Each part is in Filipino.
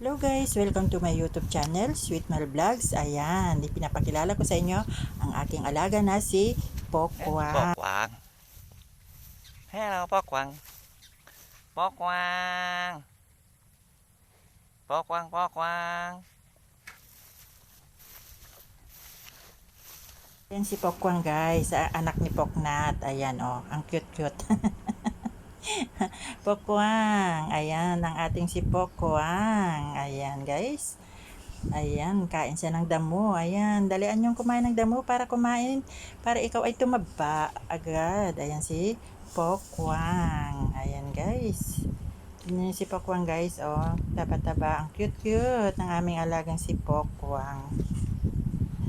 Hello guys, welcome to my YouTube channel, Sweet Mel Vlogs. Ayan, pinapakilala ko sa inyo ang aking alaga na si Pokwa. Pokwang. Hello, Pokwang. Pokwang. Pokwang, Pokwang. Ayan si Pokwang guys, anak ni Poknat. Ayan oh, ang cute-cute. Pokwang, ayan ang ating si Pokwang. Guys. Ayan, kain siya ng damo. Ayan, dalian yung kumain ng damo para kumain, para ikaw ay tumaba agad. Ayan si Pokwang. Ayan guys. Tingnan niyo si Pokwang guys, oh. Taba-taba. Ang cute-cute ng aming alagang si Pokwang.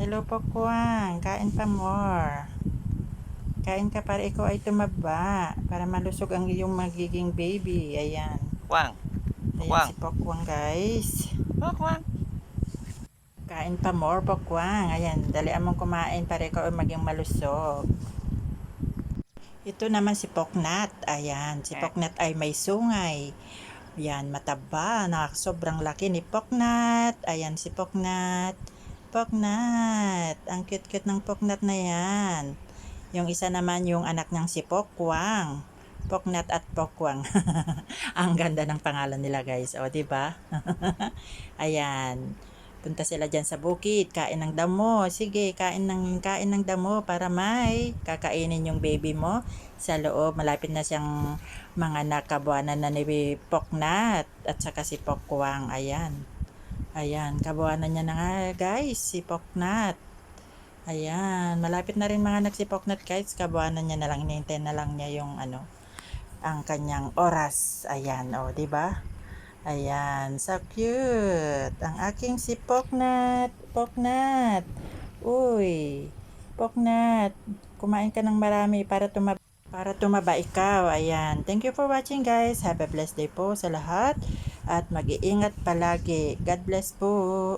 Hello Pokwang, kain pa more. Kain ka para ikaw ay tumaba, para malusog ang iyong magiging baby. Ayan. Kwang. Ayan si Pokwang guys. Pokwang. Kain pa more Pokwang. Ayan, dalian mong kumain para ikaw ay maging malusog. Ito naman si Poknat. Ayan, si Poknat ay may sungay. Ayan, mataba. Na sobrang laki ni Poknat. Ayan si Poknat. Poknat. Ang cute-cute ng Poknat na yan. Yung isa naman yung anak niyang si Pokwang. Poknat at Pokwang. Ang ganda ng pangalan nila guys. O, di ba? Ayan. Punta sila dyan sa bukid, kain ng damo. Sige, kain ng, kain ng damo para may kakainin yung baby mo sa loob. Malapit na siyang mga nakabuanan na ni Poknat at saka si Pokwang. Ayan. Ayan, kabuanan niya na nga guys, si Poknat. Ayan, malapit na rin mga anak si Poknat guys. Kabuanan niya na lang, hinihintay na lang niya yung ano, ang kanyang oras. Ayan, o, di ba? Ayan, so cute. Ang aking si Poknat. Poknat. Uy, Poknat. Kumain ka ng marami para tumaba para tumaba ikaw. Ayan. Thank you for watching guys. Have a blessed day po sa lahat. At mag-iingat palagi. God bless po.